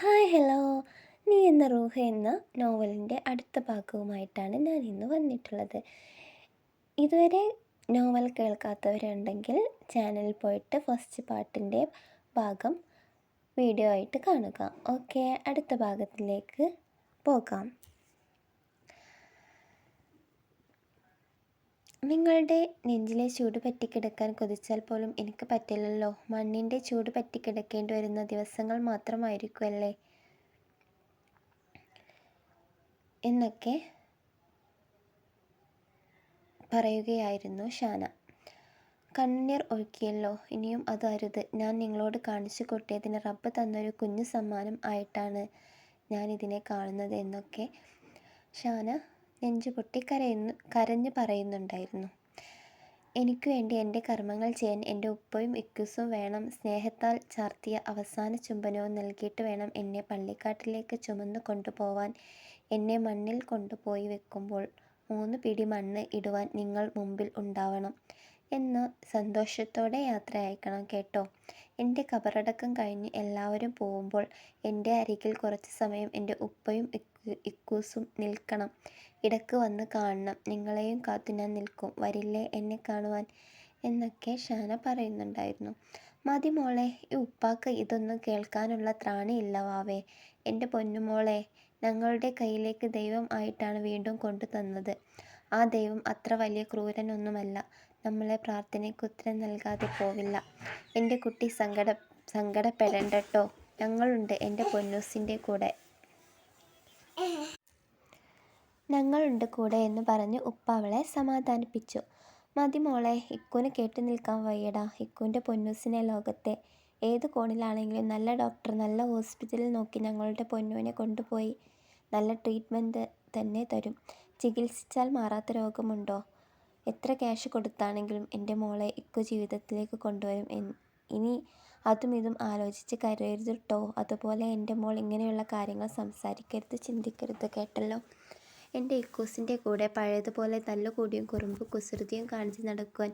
Hi hello. നീ എന്ന റൂഹ എന്ന നോവലിന്റെ അടുത്ത ഭാഗവുമായിട്ടാണ് ഞാൻ ഇന്ന് വന്നിട്ടുള്ളത്. ഇതുവരെ നോവൽ കേൾക്കാത്തവരുണ്ടെങ്കിൽ ചാനലിൽ പോയിട്ട് ഫസ്റ്റ് പാട്ടിന്റെ ഭാഗം വീഡിയോ ആയിട്ട് കാണുക. ഓക്കെ അടുത്ത ഭാഗത്തിലേക്ക് പോകാം. നിങ്ങളുടെ നെഞ്ചിലെ ചൂട് പറ്റിക്കിടക്കാൻ കൊതിച്ചാൽ പോലും എനിക്ക് പറ്റില്ലല്ലോ. മണ്ണിന്റെ ചൂട് പറ്റിക്കിടക്കേണ്ടി വരുന്ന ദിവസങ്ങൾ മാത്രമായിരിക്കുമല്ലേ? എന്നൊക്കെ പറയുകയായിരുന്നു ഷാന. കണ്ണീർ ഒഴുക്കിയല്ലോ ഇനിയും അതരുത് ഞാൻ നിങ്ങളോട് കാണിച്ചു കൊട്ടിയതിന് റബ്ബ് തന്നൊരു കുഞ്ഞു സമ്മാനം ആയിട്ടാണ് ഞാൻ ഇതിനെ കാണുന്നത് എന്നൊക്കെ ഷാന നെഞ്ചുപൊട്ടി കരയുന്നു കരഞ്ഞു പറയുന്നുണ്ടായിരുന്നു. എനിക്ക് വേണ്ടി എന്റെ കർമ്മങ്ങൾ ചെയ്യാൻ എന്റെ ഉപ്പയും ഇക്കുസും വേണം. സ്നേഹത്താൽ ചാർത്തിയ അവസാന ചുംബനവും നൽകിയിട്ട് വേണം എന്നെ പള്ളിക്കാട്ടിലേക്ക് ചുമന്നു കൊണ്ടുപോവാൻ. എന്നെ മണ്ണിൽ കൊണ്ടുപോയി വെക്കുമ്പോൾ മൂന്ന് പിടി മണ്ണ് ഇടുവാൻ നിങ്ങൾ മുമ്പിൽ ഉണ്ടാവണം. എന്ന് സന്തോഷത്തോടെ യാത്ര അയക്കണം കേട്ടോ. എന്റെ കബറടക്കം കഴിഞ്ഞ് എല്ലാവരും പോകുമ്പോൾ എന്റെ അരികിൽ കുറച്ച് സമയം എന്റെ ഉപ്പയും ഇക്കൂസും നിൽക്കണം. ഇടയ്ക്ക് വന്ന് കാണണം. നിങ്ങളെയും കാത്തു ഞാൻ നിൽക്കും. വരില്ലേ എന്നെ കാണുവാൻ? എന്നൊക്കെ ഷാന പറയുന്നുണ്ടായിരുന്നു. മതി മോളെ ഈ ഉപ്പാക്ക് ഇതൊന്നും കേൾക്കാനുള്ള ത്രാണിയില്ല വാവേ. എന്റെ പൊന്നുമോളെ ഞങ്ങളുടെ കയ്യിലേക്ക് ദൈവം ആയിട്ടാണ് വീണ്ടും കൊണ്ടു തന്നത് ആ ദൈവം അത്ര വലിയ ക്രൂരനൊന്നുമല്ല. നമ്മളെ പ്രാർത്ഥനയ്ക്ക് ഉത്തരം നൽകാതെ പോവില്ല. എന്റെ കുട്ടി സങ്കട സങ്കടപ്പെടേണ്ടട്ടോ. ഞങ്ങളുണ്ട് എന്റെ പൊന്നൂസിന്റെ കൂടെ. ഞങ്ങളുണ്ട് കൂടെ എന്ന് പറഞ്ഞ് ഉപ്പ അവളെ സമാധാനിപ്പിച്ചു. മതി മോളെ ഇക്കുന് കേട്ടു നിൽക്കാൻ വയ്യടാ. ഇക്കുന്റെ പൊന്നൂസിനെ ലോകത്തെ ഏത് കോണിലാണെങ്കിലും നല്ല ഡോക്ടർ നല്ല ഹോസ്പിറ്റലിൽ നോക്കി ഞങ്ങളുടെ പൊന്നുവിനെ കൊണ്ടുപോയി നല്ല ട്രീറ്റ്മെന്റ് തന്നെ തരും. ചികിത്സിച്ചാൽ മാറാത്ത രോഗമുണ്ടോ? എത്ര ക്യാഷ് കൊടുത്താണെങ്കിലും എന്റെ മോളെ ഇക്കു ജീവിതത്തിലേക്ക് കൊണ്ടുവരും ഇനി അതും ഇതും ആലോചിച്ച് കരയരുത് കേട്ടോ അതുപോലെ എന്റെ മോൾ ഇങ്ങനെയുള്ള കാര്യങ്ങൾ സംസാരിക്കരുത് ചിന്തിക്കരുത് കേട്ടല്ലോ. എന്റെ ഇക്കൂസിന്റെ കൂടെ പഴയതുപോലെ തല്ലുകൂടിയും കുറുമ്പ് കുസൃതിയും കാണിച്ച് നടക്കുവാൻ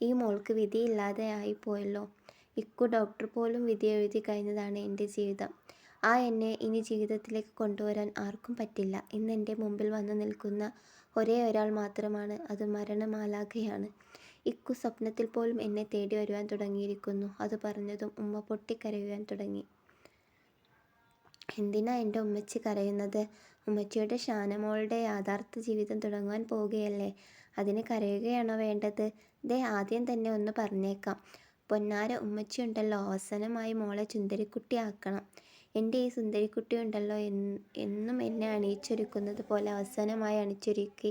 ഈ മോൾക്ക് വിധിയില്ലാതെ ആയിപ്പോയല്ലോ. ഇക്കു ഡോക്ടർ പോലും വിധി എഴുതി കഴിഞ്ഞതാണ് എന്റെ ജീവിതം. ആ എന്നെ ഇനി ജീവിതത്തിലേക്ക് കൊണ്ടുവരാൻ ആർക്കും പറ്റില്ല. ഇന്ന് എന്റെ മുമ്പിൽ വന്നു നിൽക്കുന്ന ഒരേ ഒരാൾ മാത്രമാണ്. അത് മരണമാലാഖയാണ്. ഇക്കു സ്വപ്നത്തിൽ പോലും എന്നെ തേടി വരുവാൻ തുടങ്ങിയിരിക്കുന്നു. അത് പറഞ്ഞതും ഉമ്മ പൊട്ടിക്കരയുവാൻ തുടങ്ങി. എന്തിനാ എന്റെ ഉമ്മച്ചി കരയുന്നത്? ഉമ്മച്ചിയുടെ ഷാനമോളുടെ യാഥാർത്ഥ ജീവിതം തുടങ്ങുവാൻ പോവുകയല്ലേ അതിന് കരയുകയാണോ വേണ്ടത്? ദേ ആദ്യം തന്നെ ഒന്ന് പറഞ്ഞേക്കാം. പൊന്നാര ഉമ്മച്ചി ഉണ്ടല്ലോ അവസാനമായി മോളെ സുന്ദരിക്കുട്ടിയാക്കണം എന്റെ ഈ സുന്ദരിക്കുട്ടി ഉണ്ടല്ലോ എന്നും എന്നെ അണിയിച്ചൊരുക്കുന്നത് പോലെ അവസാനമായി അണിച്ചൊരുക്കി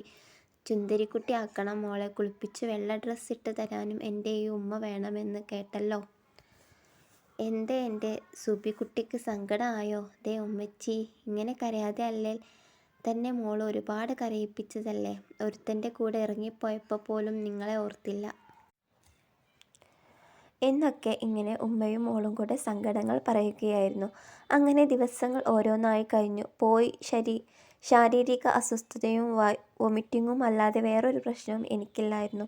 ചുന്ദരിക്കുട്ടി ആക്കണം. മോളെ കുളിപ്പിച്ച് വെള്ള ഡ്രസ്സ് ഇട്ട് തരാനും എന്റെ ഈ ഉമ്മ വേണമെന്ന് കേട്ടല്ലോ. എന്തേ എന്റെ സുബിക്കുട്ടിക്ക് സങ്കടമായോ ദേ ഉമ്മച്ചി ഇങ്ങനെ കരയാതെ അല്ലേ? തന്നെ മോൾ ഒരുപാട് കരയിപ്പിച്ചതല്ലേ? ഒരുത്തന്റെ കൂടെ ഇറങ്ങിപ്പോയപ്പോൾ പോലും നിങ്ങളെ ഓർത്തില്ല. എന്നൊക്കെ ഇങ്ങനെ ഉമ്മയും മോളും കൂടെ സങ്കടങ്ങൾ പറയുകയായിരുന്നു. അങ്ങനെ ദിവസങ്ങൾ ഓരോന്നായി കഴിഞ്ഞു. പോയി ശരി. ശാരീരിക അസ്വസ്ഥതയും വൊമിറ്റിങ്ങും അല്ലാതെ വേറൊരു പ്രശ്നവും എനിക്കില്ലായിരുന്നു.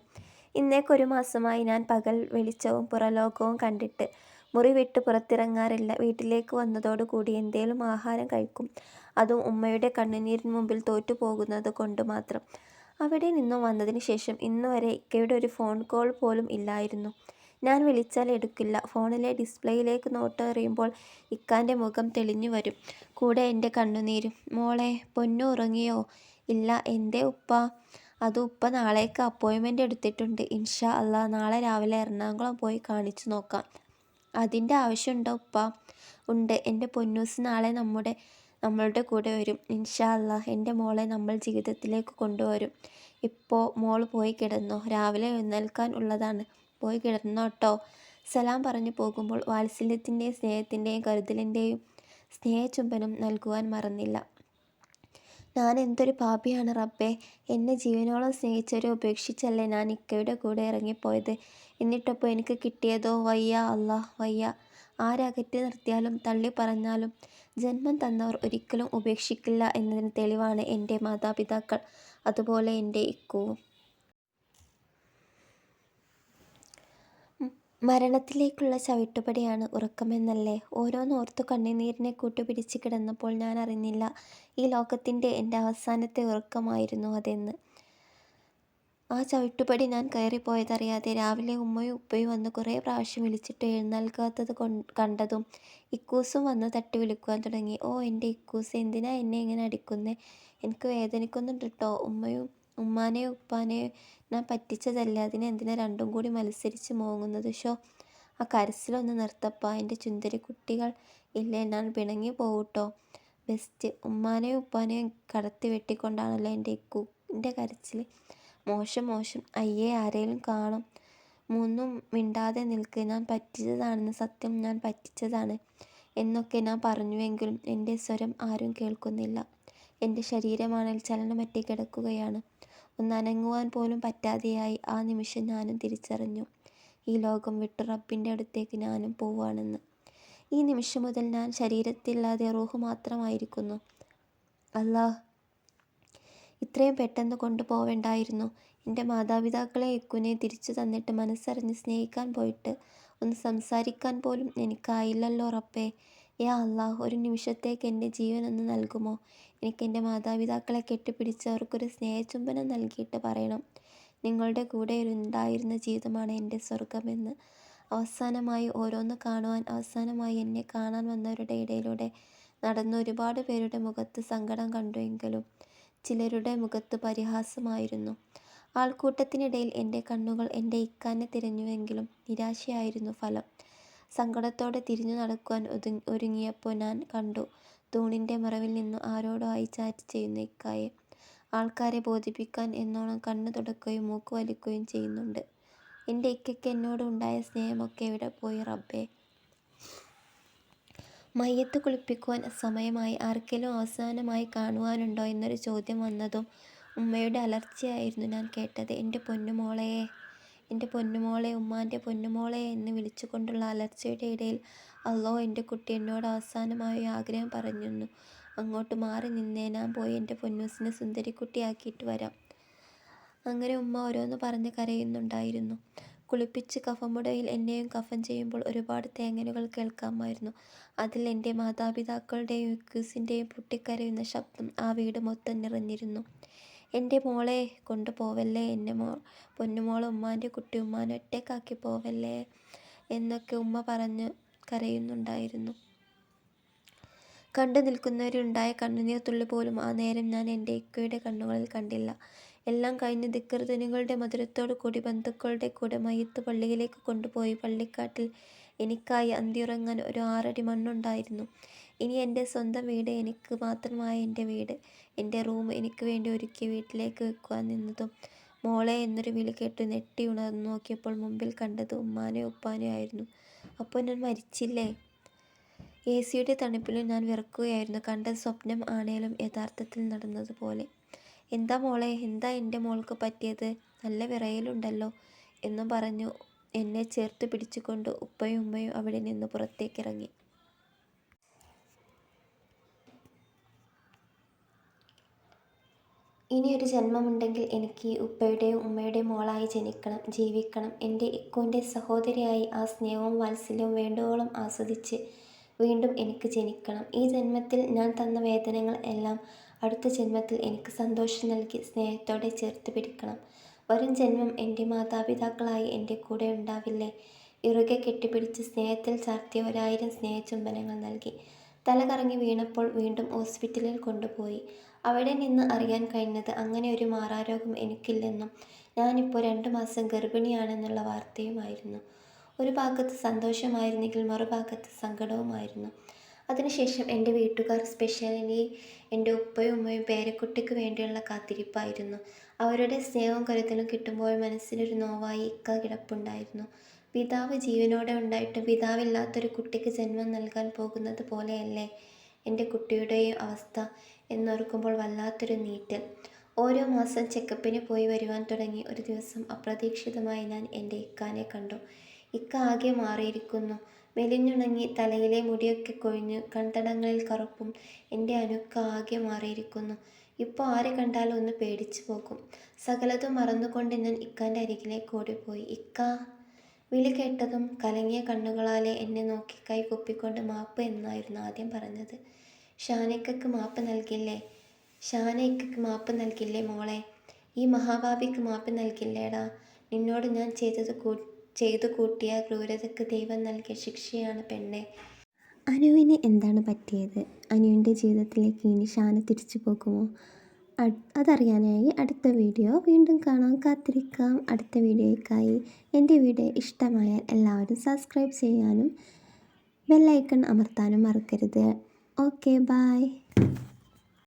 ഇന്നേക്കൊരു മാസമായി ഞാൻ പകൽ വെളിച്ചവും പുറലോകവും കണ്ടിട്ട് മുറി വിട്ട് പുറത്തിറങ്ങാറില്ല. വീട്ടിലേക്ക് വന്നതോടുകൂടി എന്തേലും ആഹാരം കഴിക്കും. അതും ഉമ്മയുടെ കണ്ണുനീരിന് മുമ്പിൽ തോറ്റു പോകുന്നത് കൊണ്ട് മാത്രം. അവിടെ നിന്നും വന്നതിന് ശേഷം ഇന്നുവരെ ഇക്കയുടെ ഒരു ഫോൺ കോൾ പോലും ഇല്ലായിരുന്നു. ഞാൻ വിളിച്ചാൽ എടുക്കില്ല. ഫോണിലെ ഡിസ്പ്ലേയിലേക്ക് നോട്ട് നോട്ടെറിയുമ്പോൾ ഇക്കാന്റെ മുഖം തെളിഞ്ഞു വരും. കൂടെ എന്റെ കണ്ണുനീരും. മോളെ പൊന്നു ഉറങ്ങിയോ? ഇല്ല എന്റെ ഉപ്പ. അത് ഉപ്പ നാളേക്ക് അപ്പോയിൻമെന്റ് എടുത്തിട്ടുണ്ട്. ഇൻഷാ അല്ല നാളെ രാവിലെ എറണാകുളം പോയി കാണിച്ചു നോക്കാം. അതിന്റെ ആവശ്യമുണ്ടോ ഉപ്പ? ഉണ്ട്. എന്റെ പൊന്നൂസ് നാളെ നമ്മുടെ നമ്മളുടെ കൂടെ വരും. ഇൻഷാ അല്ല എന്റെ മോളെ നമ്മൾ ജീവിതത്തിലേക്ക് കൊണ്ടുവരും. ഇപ്പോൾ മോൾ പോയി കിടന്നോ. രാവിലെ എഴുന്നേൽക്കാൻ ഉള്ളതാണ്. പോയി കിടന്നോട്ടോ സലാം പറഞ്ഞു പോകുമ്പോൾ വാത്സല്യത്തിന്റെയും സ്നേഹത്തിന്റെയും കരുതലിന്റെയും സ്നേഹചുംബനം നൽകുവാൻ മറന്നില്ല. ഞാൻ എന്തൊരു പാപിയാണ് റബ്ബേ. എന്നെ ജീവനോളം സ്നേഹിച്ചവരെ ഉപേക്ഷിച്ചല്ലേ ഞാൻ ഇക്കയുടെ കൂടെ ഇറങ്ങിപ്പോയത്. എന്നിട്ടപ്പോൾ എനിക്ക് കിട്ടിയതോ? വയ്യ അല്ലാ വയ്യ. ആരകറ്റി നിർത്തിയാലും തള്ളി പറഞ്ഞാലും. ജന്മം തന്നവർ ഒരിക്കലും ഉപേക്ഷിക്കില്ല എന്നതിന് തെളിവാണ് എന്റെ മാതാപിതാക്കൾ. അതുപോലെ എന്റെ ഇക്കുവും. മരണത്തിലേക്കുള്ള ചവിട്ടുപടിയാണ് ഉറക്കമെന്നല്ലേ. ഓരോന്നോർത്തു കണ്ണുനീരിനെ കൂട്ടുപിടിച്ച് കിടന്നപ്പോൾ ഞാൻ അറിഞ്ഞില്ല ഈ ലോകത്തിന്റെ എന്റെ അവസാനത്തെ ഉറക്കമായിരുന്നു അതെന്ന്. ആ ചവിട്ടുപടി ഞാൻ കയറിപ്പോയതറിയാതെ രാവിലെ ഉമ്മയും ഉപ്പയും വന്ന് കുറേ പ്രാവശ്യം വിളിച്ചിട്ട് എഴുന്നേൽക്കാത്തത് കണ്ടതും ഇക്കൂസും വന്ന് തട്ടി വിളിക്കുവാൻ തുടങ്ങി. "ഓ എന്റെ ഇക്കൂസ് എന്തിനാ എന്നെ ഇങ്ങനെ അടിക്കുന്നേ? എനിക്ക് വേദനിക്കുന്നുണ്ട് കേട്ടോ ഉമ്മയും ഉമ്മാനെയും ഉപ്പാനെയും ഞാൻ പറ്റിച്ചതല്ലേ. അതിനെന്തിനാ രണ്ടും കൂടി മത്സരിച്ച് മോങ്ങുന്നത്? ഷോ ആ കരച്ചിലൊന്ന് നിർത്തപ്പാ. എന്റെ സുന്ദരിക്കുട്ടികൾ ഇല്ലേ, ഞാൻ പിണങ്ങി പോവൂട്ടോ. ബെസ്റ്റ്. ഉമ്മാനെയും ഉപ്പാനെയും കടത്തി വെട്ടിക്കൊണ്ടാണല്ലോ എന്റെ കുക്കിന്റെ കരച്ചിൽ. മോശം മോശം. അയ്യേ, ആരെയും കാണും. മൂന്നും മിണ്ടാതെ നിൽക്ക്. ഞാൻ പറ്റിച്ചതാണെന്ന്, സത്യം ഞാൻ പറ്റിച്ചതാണ് എന്നൊക്കെ ഞാൻ പറഞ്ഞുവെങ്കിലും എന്റെ സ്വരം ആരും കേൾക്കുന്നില്ല. എന്റെ ശരീരമാണെങ്കിൽ ചലനമറ്റ് കിടക്കുകയാണ്. ഒന്നനങ്ങുവാൻ പോലും പറ്റാതെയായി. ആ നിമിഷം ഞാനും തിരിച്ചറിഞ്ഞു, ഈ ലോകം വിട്ടു റബ്ബിന്റെ അടുത്തേക്ക് ഞാനും പോവുകയാണെന്ന് ഈ നിമിഷം മുതൽ ഞാൻ ശരീരത്തില്ലാതെ റൂഹ് മാത്രമായിരിക്കുന്നു. അല്ലാഹ്, ഇത്രയും പെട്ടെന്ന് കൊണ്ടുപോവേണ്ടായിരുന്നു. എന്റെ മാതാപിതാക്കളെ എക്കുനെ തിരിച്ചു തന്നിട്ട് മനസ്സറിഞ്ഞ് സ്നേഹിക്കാൻ പോയിട്ട് ഒന്ന് സംസാരിക്കാൻ പോലും എനിക്കായില്ലല്ലോ റബ്ബേ. യാ അള്ളാഹ് ഒരു നിമിഷത്തേക്ക് എന്റെ ജീവൻ ജീവനൊന്ന് നൽകുമോ? എനിക്ക് എന്റെ മാതാപിതാക്കളെ കെട്ടിപ്പിടിച്ച് അവർക്കൊരു സ്നേഹചുംബനം നൽകിയിട്ട് പറയണം, നിങ്ങളുടെ കൂടെ ഉണ്ടായിരുന്ന ജീവിതമാണ് എന്റെ സ്വർഗമെന്ന്. അവസാനമായി ഓരോന്ന് കാണുവാൻ, അവസാനമായി എന്നെ കാണാൻ വന്നവരുടെ ഇടയിലൂടെ നടന്ന ഒരുപാട് പേരുടെ മുഖത്ത് സങ്കടം കണ്ടുവെങ്കിലും ചിലരുടെ മുഖത്ത് പരിഹാസമായിരുന്നു. ആൾക്കൂട്ടത്തിനിടയിൽ എന്റെ കണ്ണുകൾ എന്റെ ഇക്കാനെ തിരഞ്ഞുവെങ്കിലും നിരാശയായിരുന്നു ഫലം. സങ്കടത്തോടെ തിരിഞ്ഞു നടക്കുവാൻ ഒരുങ്ങിയപ്പോൾ ഞാൻ കണ്ടു തൂണിന്റെ മറവിൽ നിന്നു ആരോടോ ആയി ചാറ്റ് ചെയ്യുന്ന ഇക്കായെ. ആൾക്കാരെ ബോധിപ്പിക്കാൻ എന്നോണം കണ്ണു തുടക്കുകയും മൂക്ക് വലിക്കുകയും ചെയ്യുന്നുണ്ട്. എന്റെ ഇക്കയ്ക്ക് എന്നോട് ഉണ്ടായ സ്നേഹമൊക്കെ എവിടെ പോയി റബ്ബേ. മയ്യത്ത് കുളിപ്പിക്കുവാൻ സമയമായി. ആർക്കെങ്കിലും അവസാനമായി കാണുവാനുണ്ടോ എന്നൊരു ചോദ്യം വന്നതും ഉമ്മയുടെ അലർച്ചയായിരുന്നു ഞാൻ കേട്ടത്. എന്റെ പൊന്നുമോളേ, എന്റെ പൊന്നുമോളെ, ഉമ്മാന്റെ പൊന്നുമോളെ എന്ന് വിളിച്ചുകൊണ്ടുള്ള അലർച്ചയുടെ ഇടയിൽ അള്ളോ, എന്റെ കുട്ടി എന്നോട് അവസാനമായി ആഗ്രഹം പറഞ്ഞിരുന്നു. അങ്ങോട്ട് മാറി നിന്നേ, ഞാൻ പോയി എന്റെ പൊന്നൂസിനെ സുന്ദരിക്കുട്ടിയാക്കിയിട്ട് വരാം. അങ്ങനെ ഉമ്മ ഓരോന്ന് പറഞ്ഞ് കരയുന്നുണ്ടായിരുന്നു. കുളിപ്പിച്ച് കഫമുടയിൽ എന്നെയും കഫൻ ചെയ്യുമ്പോൾ ഒരുപാട് തേങ്ങലുകൾ കേൾക്കാമായിരുന്നു. അതിൽ എന്റെ മാതാപിതാക്കളുടെയും ക്യൂസിന്റെയും പൊട്ടിക്കരയുന്ന ശബ്ദം ആ വീട് മൊത്തം നിറഞ്ഞിരുന്നു. എന്റെ മോളെ കൊണ്ടുപോവല്ലേ എന്റെ മോ പൊന്നുമോൾ ഉമ്മാന്റെ കുട്ടി, ഉമ്മാനെ ഒറ്റക്കാക്കി പോവല്ലേ എന്നൊക്കെ ഉമ്മ പറഞ്ഞ് കരയുന്നുണ്ടായിരുന്നു. കണ്ടു നിൽക്കുന്നവരുണ്ടായ കണ്ണുനീർ തുള്ളി പോലും ആ നേരം ഞാൻ എന്റെ ഇക്കയുടെ കണ്ണുകളിൽ കണ്ടില്ല. എല്ലാം കഴിഞ്ഞ് ദിക്കൃതനുകളുടെ മധുരത്തോടു കൂടി ബന്ധുക്കളുടെ കൂടെ മയ്യത്ത് പള്ളിയിലേക്ക് കൊണ്ടുപോയി. പള്ളിക്കാട്ടിൽ എനിക്കായി അന്തിയുറങ്ങാൻ ഒരു ആറടി മണ്ണുണ്ടായിരുന്നു. ഇനി എന്റെ സ്വന്തം വീട്, എനിക്ക് മാത്രമായ എന്റെ വീട്, എന്റെ റൂം എനിക്ക് വേണ്ടി ഒരുക്കി വീട്ടിലേക്ക് വെക്കുവാൻ നിന്നതും മോളെ എന്നൊരു വിളി കേട്ട് നെട്ടി ഉണർന്നു നോക്കിയപ്പോൾ മുമ്പിൽ കണ്ടത് ഉമ്മാനെയും ഉപ്പാനെയും ആയിരുന്നു. അപ്പോൾ ഞാൻ മരിച്ചില്ലേ? എ സിയുടെ തണുപ്പിലും ഞാൻ വിറക്കുകയായിരുന്നു കണ്ട സ്വപ്നം ആണേലും യഥാർത്ഥത്തിൽ നടന്നതുപോലെ. എന്താ മോളെ, എന്താ എന്റെ മോൾക്ക് പറ്റിയത്? നല്ല വിറയലുണ്ടല്ലോ എന്ന് പറഞ്ഞു എന്നെ ചേർത്ത് പിടിച്ചുകൊണ്ട് ഉപ്പയും ഉമ്മയും അവിടെ നിന്ന് പുറത്തേക്കിറങ്ങി. ഇനിയൊരു ജന്മമുണ്ടെങ്കിൽ എനിക്ക് ഉപ്പയുടെയും ഉമ്മയുടെയും മോളായി ജനിക്കണം, ജീവിക്കണം. എന്റെ ഇക്കൂന്റെ സഹോദരിയായി ആ സ്നേഹവും വാത്സല്യവും വേണ്ടുവോളം ആസ്വദിച്ച് വീണ്ടും എനിക്ക് ജനിക്കണം. ഈ ജന്മത്തിൽ ഞാൻ തന്ന വേദനകൾ എല്ലാം അടുത്ത ജന്മത്തിൽ എനിക്ക് സന്തോഷം നൽകി സ്നേഹത്തോടെ ചേർത്ത് പിടിക്കണം. വരും ജന്മം എന്റെ മാതാപിതാക്കളായി എന്റെ കൂടെ ഉണ്ടാവില്ലേ? ഇറുകെ കെട്ടിപ്പിടിച്ച് സ്നേഹത്തിൽ ചാർത്തിയ ഒരായിരം സ്നേഹചുംബനങ്ങൾ നൽകി. തല കറങ്ങി വീണപ്പോൾ വീണ്ടും ഹോസ്പിറ്റലിൽ കൊണ്ടുപോയി. അവിടെ നിന്ന് അറിയാൻ കഴിഞ്ഞത് അങ്ങനെ ഒരു മാറാരോഗം എനിക്കില്ലെന്നും ഞാനിപ്പോൾ രണ്ടു മാസം ഗർഭിണിയാണെന്നുള്ള വാർത്തയുമായിരുന്നു. ഒരു ഭാഗത്ത് സന്തോഷമായിരുന്നെങ്കിൽ മറുഭാഗത്ത് സങ്കടവുമായിരുന്നു. അതിനുശേഷം എന്റെ വീട്ടുകാർ, സ്പെഷ്യലി എന്റെ ഉപ്പയും ഉമ്മയും പേരക്കുട്ടിക്ക് വേണ്ടിയുള്ള കാത്തിരിപ്പായിരുന്നു. അവരുടെ സ്നേഹവും കരുതലും കിട്ടുമ്പോൾ മനസ്സിലൊരു നോവായി ഇക്ക കിടപ്പുണ്ടായിരുന്നു. പിതാവ് ജീവനോടെ ഉണ്ടായിട്ട് പിതാവില്ലാത്തൊരു കുട്ടിക്ക് ജന്മം നൽകാൻ പോകുന്നത് പോലെയല്ലേ എന്റെ കുട്ടിയുടെയും അവസ്ഥ എന്നോർക്കുമ്പോൾ വല്ലാത്തൊരു നീറ്റൽ. ഓരോ മാസം ചെക്കപ്പിന് പോയി വരുവാൻ തുടങ്ങി. ഒരു ദിവസം അപ്രതീക്ഷിതമായി ഞാൻ എന്റെ ഇക്കാനെ കണ്ടു. ഇക്ക ആകെ മാറിയിരിക്കുന്നു. മെലിഞ്ഞുണങ്ങി, തലയിലെ മുടിയൊക്കെ കൊഴിഞ്ഞു, കൺതടങ്ങളിൽ കറുപ്പും. എന്റെ അനുക്ക ആകെ മാറിയിരിക്കുന്നു. ഇപ്പോൾ ആരെ കണ്ടാലും ഒന്ന് പേടിച്ചു പോകും. സകലതും മറന്നുകൊണ്ട് ഞാൻ ഇക്കാന്റെ അരികിലേക്ക് ഓടിപ്പോയി. ഇക്ക വിളി കേട്ടതും കലങ്ങിയ കണ്ണുകളാലെ എന്നെ നോക്കി കൈ കുപ്പിക്കൊണ്ട് മാപ്പ് എന്നായിരുന്നു ആദ്യം പറഞ്ഞത്. ഷാനയ്ക്കക്ക് മാപ്പ് നൽകില്ലേ? ഷാനയ്ക്കക്ക് മാപ്പ് നൽകില്ലേ മോളെ? ഈ മഹാഭാവിക്ക് മാപ്പ് നൽകില്ലേടാ? നിന്നോട് ഞാൻ ചെയ്തത് ചെയ്തു കൂട്ടിയ ക്രൂരതയ്ക്ക് ദൈവം നൽകിയ ശിക്ഷയാണ് പെണ്ണേ. അനുവിന് എന്താണ് പറ്റിയത്? അനുവിന്റെ ജീവിതത്തിലേക്ക് ഇനി ഷാന തിരിച്ചു പോകുമോ? അതറിയാനായി അടുത്ത വീഡിയോ വീണ്ടും കാണാൻ കാത്തിരിക്കാം. അടുത്ത വീഡിയോയ്ക്കായി എന്റെ വീഡിയോ ഇഷ്ടമായാൽ എല്ലാവരും സബ്സ്ക്രൈബ് ചെയ്യാനും ബെല്ലൈക്കൺ അമർത്താനും മറക്കരുത്. Okay bye.